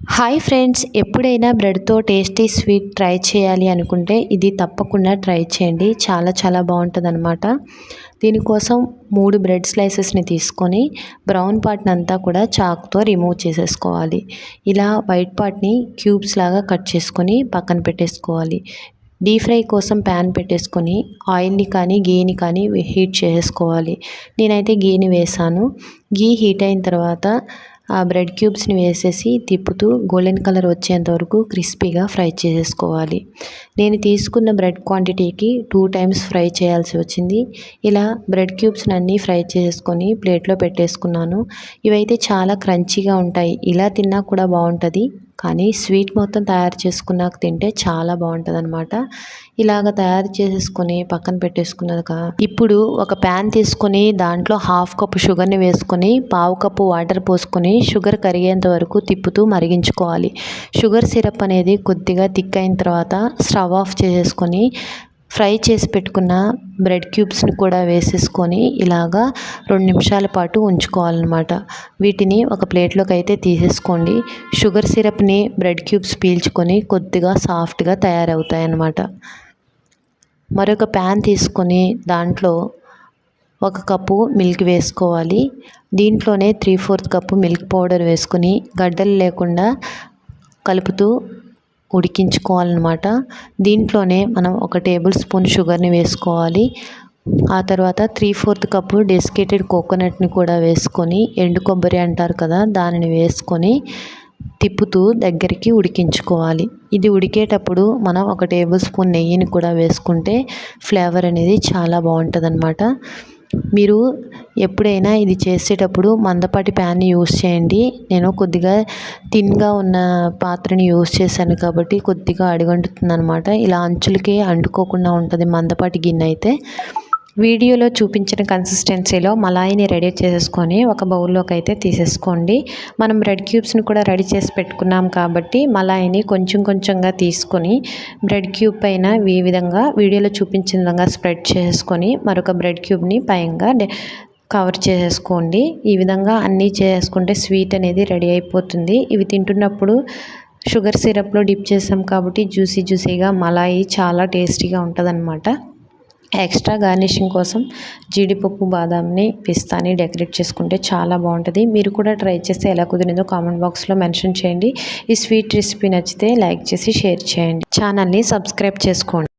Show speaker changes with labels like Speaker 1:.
Speaker 1: Hi friends ఎప్పుడైనా బ్రెడ్తో tasty sweet try చేయాలి అనుకుంటే ఇది తప్పకుండా ట్రై చేయండి. చాలా చాలా బాగుంటుంది అనమాట దీనికోసం మూడు బ్రెడ్ స్లైసెస్ని తీసుకొని బ్రౌన్ పార్ట్ని అంతా కూడా చాక్తో రిమూవ్ చేసేసుకోవాలి. ఇలా వైట్ పార్ట్ని క్యూబ్స్ లాగా కట్ చేసుకొని పక్కన పెట్టేసుకోవాలి. డీప్ ఫ్రై కోసం ప్యాన్ పెట్టేసుకొని ఆయిల్ని కానీ గీని కానీ హీట్ చేసుకోవాలి నేనైతే గీని వేసాను. గీ హీట్ అయిన తర్వాత ఆ బ్రెడ్ క్యూబ్స్ని వేసేసి తిప్పుతూ గోల్డెన్ కలర్ వచ్చేంత వరకు క్రిస్పీగా ఫ్రై చేసేసుకోవాలి. నేను తీసుకున్న బ్రెడ్ క్వాంటిటీకి టూ టైమ్స్ ఫ్రై చేయాల్సి వచ్చింది. ఇలా బ్రెడ్ క్యూబ్స్ని అన్నీ ఫ్రై చేసుకొని ప్లేట్లో పెట్టేసుకున్నాను. ఇవైతే చాలా క్రంచీగా ఉంటాయి. ఇలా తిన్నా కూడా బాగుంటుంది. కానీ స్వీట్ మొత్తం తయారు చేసుకున్నాక తింటే చాలా బాగుంటుంది అనమాట ఇలాగ తయారు చేసేసుకొని పక్కన పెట్టేసుకున్నాక ఇప్పుడు ఒక ప్యాన్ తీసుకొని దాంట్లో హాఫ్ కప్పు షుగర్ని వేసుకొని పావు కప్పు వాటర్ పోసుకొని షుగర్ కరిగేంత వరకు తిప్పుతూ మరిగించుకోవాలి. షుగర్ సిరప్ అనేది కొద్దిగా థిక్ అయిన తర్వాత స్టవ్ ఆఫ్ చేసేసుకొని ఫ్రై చేసి పెట్టుకున్న బ్రెడ్ క్యూబ్స్ని కూడా వేసేసుకొని ఇలాగా రెండు నిమిషాల పాటు ఉంచుకోవాలన్నమాట. వీటిని ఒక ప్లేట్లోకి అయితే తీసేసుకోండి. షుగర్ సిరప్ని బ్రెడ్ క్యూబ్స్ పీల్చుకొని కొద్దిగా సాఫ్ట్గా తయారవుతాయి అన్నమాట మరొక ప్యాన్ తీసుకొని దాంట్లో ఒక కప్పు మిల్క్ వేసుకోవాలి. దీంట్లోనే three fourth cup milk powder వేసుకొని గడ్డలు లేకుండా కలుపుతూ ఉడికించుకోవాలన్నమాట. దీంట్లోనే మనం ఒక టేబుల్ స్పూన్ షుగర్ని వేసుకోవాలి. ఆ తర్వాత త్రీ ఫోర్త్ కప్పు డెసికేటెడ్ కోకోనట్ని కూడా వేసుకొని ఎండు కొబ్బరి అంటారు కదా దానిని వేసుకొని తిప్పుతూ దగ్గరికి ఉడికించుకోవాలి. ఇది ఉడికేటప్పుడు మనం ఒక టేబుల్ స్పూన్ నెయ్యిని కూడా వేసుకుంటే ఫ్లేవర్ అనేది చాలా బాగుంటుంది అనమాట మీరు ఎప్పుడైనా ఇది చేసేటప్పుడు మందపాటి ప్యాన్ని యూస్ చేయండి. నేను కొద్దిగా థిన్గా ఉన్న పాత్రని యూస్ చేశాను కాబట్టి కొద్దిగా అడుగంటుతుంది అనమాట ఇలా అంచులకి అంటుకోకుండా ఉంటుంది మందపాటి గిన్నె అయితే. వీడియోలో చూపించిన కన్సిస్టెన్సీలో మలాయిని రెడీ చేసేసుకొని ఒక బౌల్లోకి అయితే తీసేసుకోండి. మనం బ్రెడ్ క్యూబ్స్ని కూడా రెడీ చేసి పెట్టుకున్నాం కాబట్టి మలాయిని కొంచెం కొంచెంగా తీసుకొని బ్రెడ్ క్యూబ్ పైన ఈ విధంగా వీడియోలో చూపించిన విధంగా స్ప్రెడ్ చేసుకొని మరొక బ్రెడ్ క్యూబ్ని పైగా కవర్ చేసేసుకోండి. ఈ విధంగా అన్నీ చేసుకుంటే స్వీట్ అనేది రెడీ అయిపోతుంది. ఇవి తింటున్నప్పుడు షుగర్ సిరప్లో డిప్ చేసాం కాబట్టి జ్యూసీ జ్యూసీగా మలాయి చాలా టేస్టీగా ఉంటుంది ఎక్స్ట్రా గార్నిషింగ్ కోసం జీడిపప్పు బాదాంని పిస్తాని డెకరేట్ చేసుకుంటే చాలా బాగుంటుంది. మీరు కూడా ట్రై చేస్తే ఎలా కుదిరిందో కామెంట్ బాక్స్లో మెన్షన్ చేయండి. ఈ స్వీట్ రెసిపీ నచ్చితే లైక్ చేసి షేర్ చేయండి. ఛానల్ని సబ్స్క్రైబ్ చేసుకోండి.